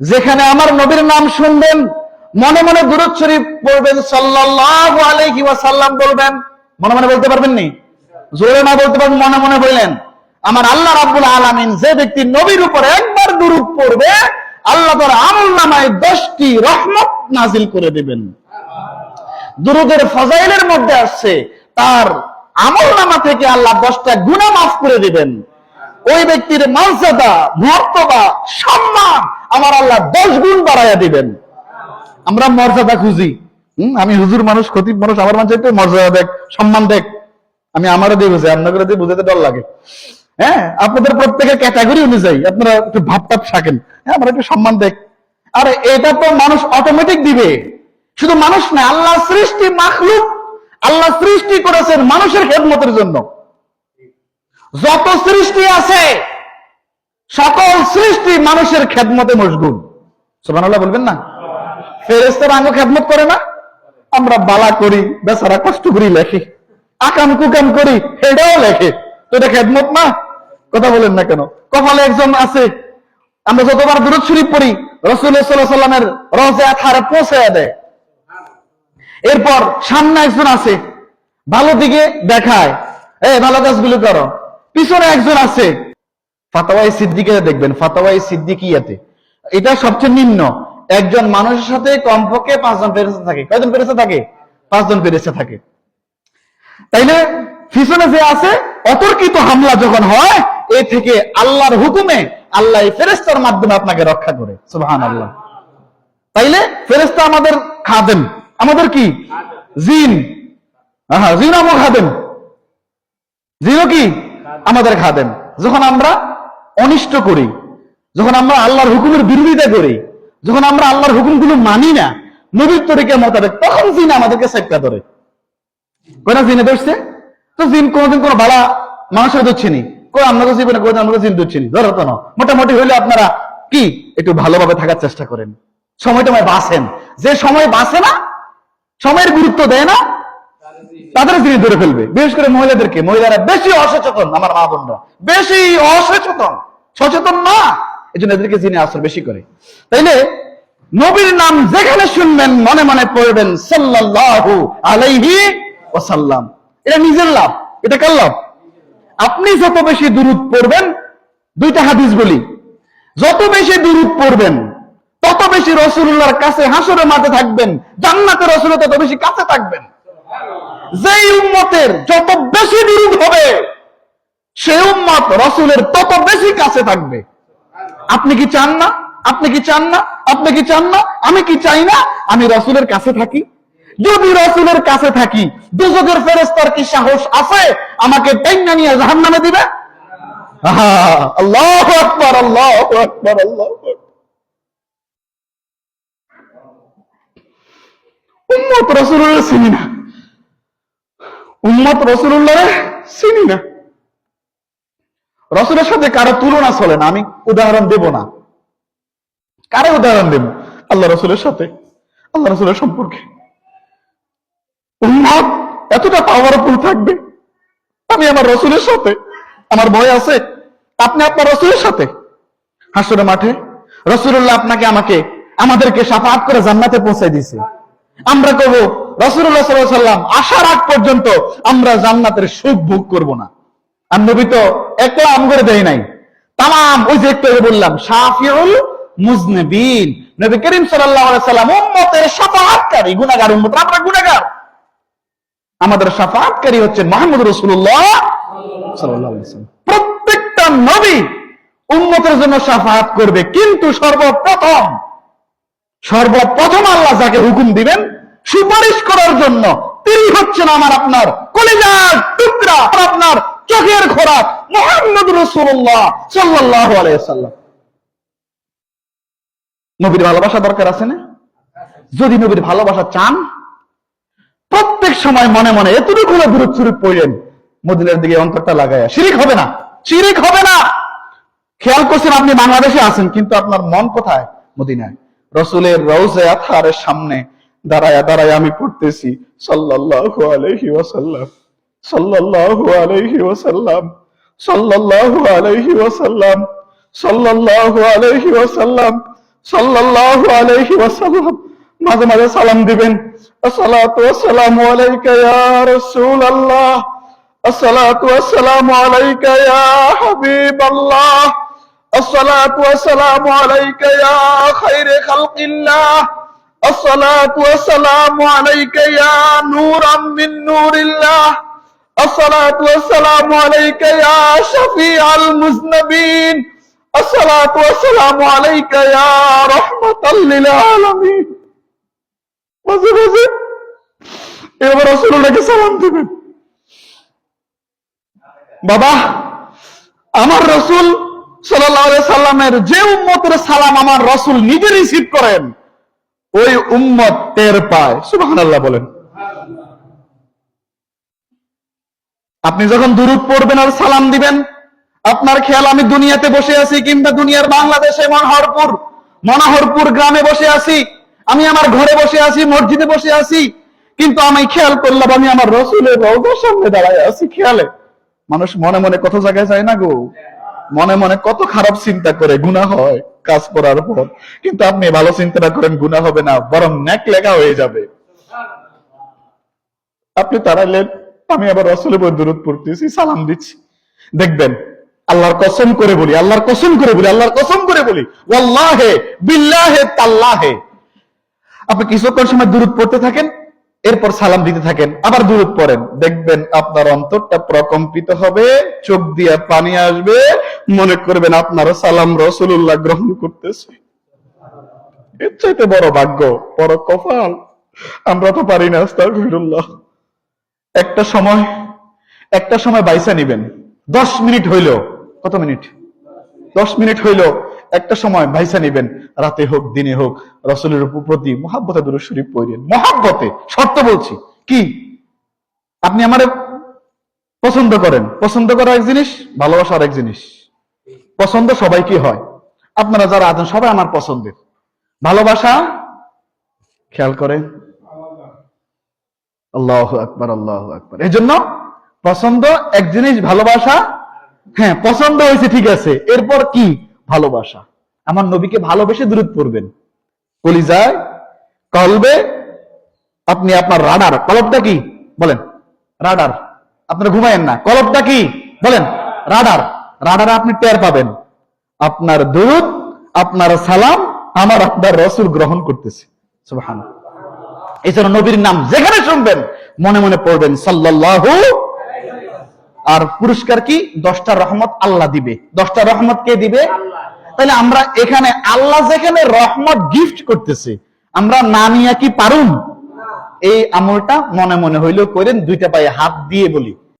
যেখানে আমার নবীর নাম শুনবেন, মনে মনে দুরুদ শরীফ পড়বেন, সাল্লাল্লাহু আলাইহি ওয়াসাল্লাম বলবেন। মনে মনে বলতে পারবেন নি জোরে না বলতে পারবেন, মনে মনে বললেন। আমার আল্লাহ রাব্বুল আলামিন যে ব্যক্তি নবীর উপর একবার দুরুদ পড়বে, আল্লাহ তার আমল নামায় দশটি রহমত নাজিল করে দেবেন। দুরুদের ফজাইলের মধ্যে আসছে, তার আমল নামা থেকে আল্লাহ দশটা গুণা মাফ করে দিবেন। ওই ব্যক্তির মর্যাদা মর্তবা সম্মান আমার আল্লাহ দশ গুণ বাড়াইয়া দিবেন। আমরা মর্যাদা খুঁজি। আমি হুজুর মানুষ, খতিব মানুষ, আমার মানুষ একটু মর্যাদা দেখ, সম্মান দেখ। আমি আমারও দিয়ে বুঝি আপনাকে দিয়ে বুঝাতে ডর লাগে। হ্যাঁ? আপনাদের প্রত্যেকের ক্যাটাগরি অনুযায়ী আপনারা একটু ভাব টাপ থাকেন। হ্যাঁ আমরা একটু সম্মান দেখ। আরে, এটা তো মানুষ অটোমেটিক দিবে। শুধু মানুষ না, আল্লাহ সৃষ্টি মাখলুক, আল্লাহ সৃষ্টি করেছেন মানুষের খেদমতের জন্য। যত সৃষ্টি আছে, সকল সৃষ্টি মানুষের খেদমতে মশগুল। সুবহানাল্লাহ বলবেন না? ফেরেস্তারা আঙ্গ খেদমত করে না? আমরা বালা করি, বেচারা কষ্ট করি লেখে। আকাম কুকাম করি এটাও লেখে। তো এটা খেদমত না? কথা বলেন না কেন? কপালে একজন আছে, আমরা যতবার দূরত শরীফ পড়ি রসুল্লাহ সাল্লাহ সাল্লামের রজে আথারে পৌঁছে দেয়। এরপর সামনে একজন আছে, ভালো দিকে দেখায়। এ, ভালো কাজগুলো করো। পিছনে একজন আছে। ফাতাওয়াই সিদ্দিকে দেখবেন ফাতাওয়াই সিদ্দিকিয়াতে। এটা সবচেয়ে নিম্ন। একজন মানুষের সাথে কমপক্ষে পাঁচজন ফেরেস্তা থাকে। কয়জন ফেরেস্তা থাকে? পাঁচজন ফেরেস্তা থাকে। তাইলে পিছনে যে আছে, অতর্কিত হামলা যখন হয়, এ থেকে আল্লাহর হুকুমে আল্লাহ ফেরেস্তার মাধ্যমে আপনাকে রক্ষা করে। সুবহান আল্লাহ তাইলে ফেরেস্তা আমাদের খাদেম। আমাদের কি? জিন। হ্যাঁ জিন আমো খাদেম। জিনও কি? আমাদের খাদেম। যখন আমরা অনিষ্ট করি, যখন আমরা আল্লাহর হুকুমের বিরোধিতা করি, যখন আমরা আল্লাহর হুকুমগুলো মানি না, নবীর তরিকা মোতাবেক, তখন জিন আমাদেরকে সেপ্কা ধরে। কোনা জিনে ধরছে? তো জিন কোনোদিন কোনো ভাড়া মানুষের ধরছেনি। কই আপনাকে জীবনে কোনোদিন আমাকে জিন ধরো তো না। মোটামুটি হইলে আপনারা কি একটু ভালোভাবে থাকার চেষ্টা করেন। সময়টা বাঁচেন। যে সময় বাঁচে না, সময়ের গুরুত্ব দেয় না তাদের জিনিস ধরে ফেলবে। বিশেষ করে মহিলাদেরকে। মহিলারা বেশি অসচেতন, আমার মা বোনরা। বেশি অসচেতন। সচেতন না। এই জন্য এদেরকে জিনে আসর বেশি করে। তাইলে নবীর নাম যেখানে শুনবেন, মনে মনে পড়বেন, সাল্লাল্লাহু আলাইহি ওয়াসাল্লাম। এটা নিজের লাভ। এটা কার লাভ? আপনি যত বেশি দুরুদ পড়বেন, দুইটা হাদিস বলি। যত বেশি দুরুদ পড়বেন, তত বেশি রসুল্লাহর কাছে হাসরে মাঠে থাকবেন, জান্নাতের রসুল তত বেশি কাছে থাকবেন। যেই উম্মতের যত বেশি বিরোধ হবে, সেই উম্মত রসুলের তত বেশি কাছে থাকবে। আপনি কি চান না? আপনি কি চান না? আপনি কি চান না? আমি কি চাই না? আমি রসুলের কাছে থাকি। যদি রসুলের কাছে থাকি, দুজকের ফেরেস্তার কি সাহস আছে? আমাকে টেঙ্গা নিয়ে জাহান নামে দিবে আল্লাহ আকবর আল্লাহ আকবর, আল্লাহ উম্মত রসুল্লাহ চিনি না উম্মত রসুল্লাহ চিনি না। রসুলের সাথে কারও তুলনা চলে না, আমি উদাহরণ দেব না। কারে উদাহরণ দেব? আল্লাহ রসুলের সাথে। আল্লাহ রসুলের সম্পর্কে। উম্মত এতটা পাওয়ারফুল থাকবে? আমি আমার রসুলের সাথে। আমার ভয় আছে। আপনি আপনার রসুলের সাথে। হাসুরের মাঠে রসুল্লাহ আপনাকে আমাকে, আমাদেরকে সাফাত করে জান্নাতে পৌঁছাই দিছে আমরা কব রসুল্লাহ সাল্লাম আসার আগ পর্যন্ত আমরা জান্নাতের সুখ ভোগ করব না। আর নবী তো একলা আম করে দেয় নাই। তাম ওই যে একটু বললাম, শাফিউল নবী করিম আলাইহি সাল্লাম উম্মতের গুনাহগার উম্মত, আমরা আমাদের শাফাআতকারী হচ্ছেন মুহাম্মদ সাল্লাম প্রত্যেকটা নবী উম্মতের জন্য শাফাআত করবে, কিন্তু সর্বপ্রথম সর্বপ্রথম আল্লাহ যাকে হুকুম দিবেন সুপারিশ করার জন্য তিনি হচ্ছেন আমার আপনার কলিজার টুকরা আপনার চোখের খোরাক মোহাম্মদ রসুল্লাহ সাল্লাহ আলাইসাল্লাম নবীর ভালোবাসা দরকার আছে না? যদি নবীর ভালোবাসা চান, প্রত্যেক সময় মনে মনে এতটুকু হলে দূরত চুরুপ পড়লেন, মদিনের দিকে অন্তরটা লাগাইয়া শিরিক হবে না, শিরিক হবে না। খেয়াল করছেন আপনি বাংলাদেশে আছেন, কিন্তু আপনার মন কোথায়? মদিনায়। রসুলের রৌজে আথারের সামনে দাঁড়ায়া, দাঁড়ায় আমি পড়তেছি। সাল্লাল্লাহু আলাইহি ওয়াসাল্লাম। সাল্লাল্লাহু আলাইহি ওয়াসাল্লাম। সাল্লাল্লাহু আলাইহি ওয়াসাল্লাম। সাল্লাল্লাহু আলাইহি ওয়াসাল্লাম। সাল্লাল্লাহু আলাইহি ওয়াসাল্লাম। মাঝে মাঝে সালাম দিবেন। আসসালাতু ওয়াসসালামু আলাইকা ইয়া রাসূলুল্লাহ। আসসালাতু ওয়াসসালামু আলাইকা ইয়া হাবিবাল্লাহ। আসসালাতু ওয়াসসালামু আলাইকা ইয়া খায়রে খালকিল্লাহ। الصلاة والسلام عليك يا نورا من نور الله الصلاة والسلام عليك يا شفيع المذنبين الصلاة والسلام عليك يا رحمة للعالمين মাঝে মাঝে এবার রসুল্লাহকে সালাম দিবেন বাবা আমার রসুল সাল্লাহ সাল্লামের যে উম্মতের সালাম আমার রসুল নিজে রিসিভ করেন ওই উম্মত টের পায়। সুবাহ বলেন। আপনি যখন দুরুদ পড়বেন আর সালাম দিবেন, আপনার খেয়াল, আমি দুনিয়াতে বসে আছি কিংবা দুনিয়ার বাংলাদেশে মনোহরপুর মনোহরপুর গ্রামে বসে আছি, আমি আমার ঘরে বসে আছি, মসজিদে বসে আছি, কিন্তু আমি খেয়াল করলাম, আমি আমার রসুলের রোগের সামনে দাঁড়ায় আছি খেয়ালে। মানুষ মনে মনে কত জায়গায় যায় না গো? মনে মনে কত খারাপ চিন্তা করে গুণা হয়। কাজ করার পর। কিন্তু আপনি ভালো চিন্তা করেন গুণা হবে না, বরং ন্যাক লেখা হয়ে যাবে। আপনি তাড়াইলেন, আমি আবার রসুলের বই দূরত পড়তেছি, সালাম দিচ্ছি। দেখবেন, আল্লাহর কসম করে বলি, আল্লাহর কসম করে বলি, আল্লাহর কসম করে বলি, ওয়াল্লাহে, বিল্লাহে তাল্লাহে। আপনি কিছুক্ষণ সময় দূরত পড়তে থাকেন, এরপর সালাম দিতে থাকেন, আবার দূরত পড়েন। দেখবেন আপনার অন্তরটা প্রকম্পিত হবে, চোখ দিয়ে পানি আসবে মনে করবেন আপনার সালাম রসুল্লাহ গ্রহণ করতেছে। এর চাইতে বড় ভাগ্য, বড় কপাল। আমরা তো পারি না, আস্তাগফিরুল্লাহ। একটা সময় একটা সময় বাইসা নিবেন। দশ মিনিট হইল কত মিনিট? দশ মিনিট হইল একটা সময় ভাইসা নিবেন। রাতে হোক, দিনে হোক, রসুলের প্রতি মহাব্বতে দূর শরীফ পড়েন। মহাব্বতে, শর্ত বলছি। কি? আপনি আমার পছন্দ করেন। পছন্দ করা এক জিনিস, ভালোবাসা আর এক জিনিস। পছন্দ সবাইকে হয়। আপনারা যারা আছেন, সবাই আমার পছন্দের। ভালোবাসা? খেয়াল করেন। আল্লাহ আকবার আল্লাহ আকবার। এই জন্য পছন্দ এক জিনিস, ভালোবাসা? হ্যাঁ পছন্দ হয়েছে, ঠিক আছে। এরপর কি? ভালোবাসা। আমার নবীকে ভালোবেসে দূরত পড়বেন। কলিজায়, কলবে, আপনি আপনার রাডার। কলবটা কি? বলেন। রাডার। আপনারা ঘুমায়েন না। কলবটা কি? বলেন। রাডার। রাডারে আপনি টের পাবেন। আপনার দুধ আপনার সালাম আমার আপনার রসুল গ্রহণ করতেছে। সুবহানাল্লাহ। এছাড়া নবীর নাম যেখানে শুনবেন, মনে মনে পড়বেন, সাল্লাল্লাহু আর পুরস্কার কি? দশটা রহমত আল্লাহ দিবে। দশটা রহমত কে দিবে? তাহলে আমরা এখানে আল্লাহ যেখানে রহমত গিফট করতেছে, আমরা না নিয়ে কি পারুন এই আমলটা মনে মনে হইলেও করেন, দুইটা পায়ে হাত দিয়ে বলি।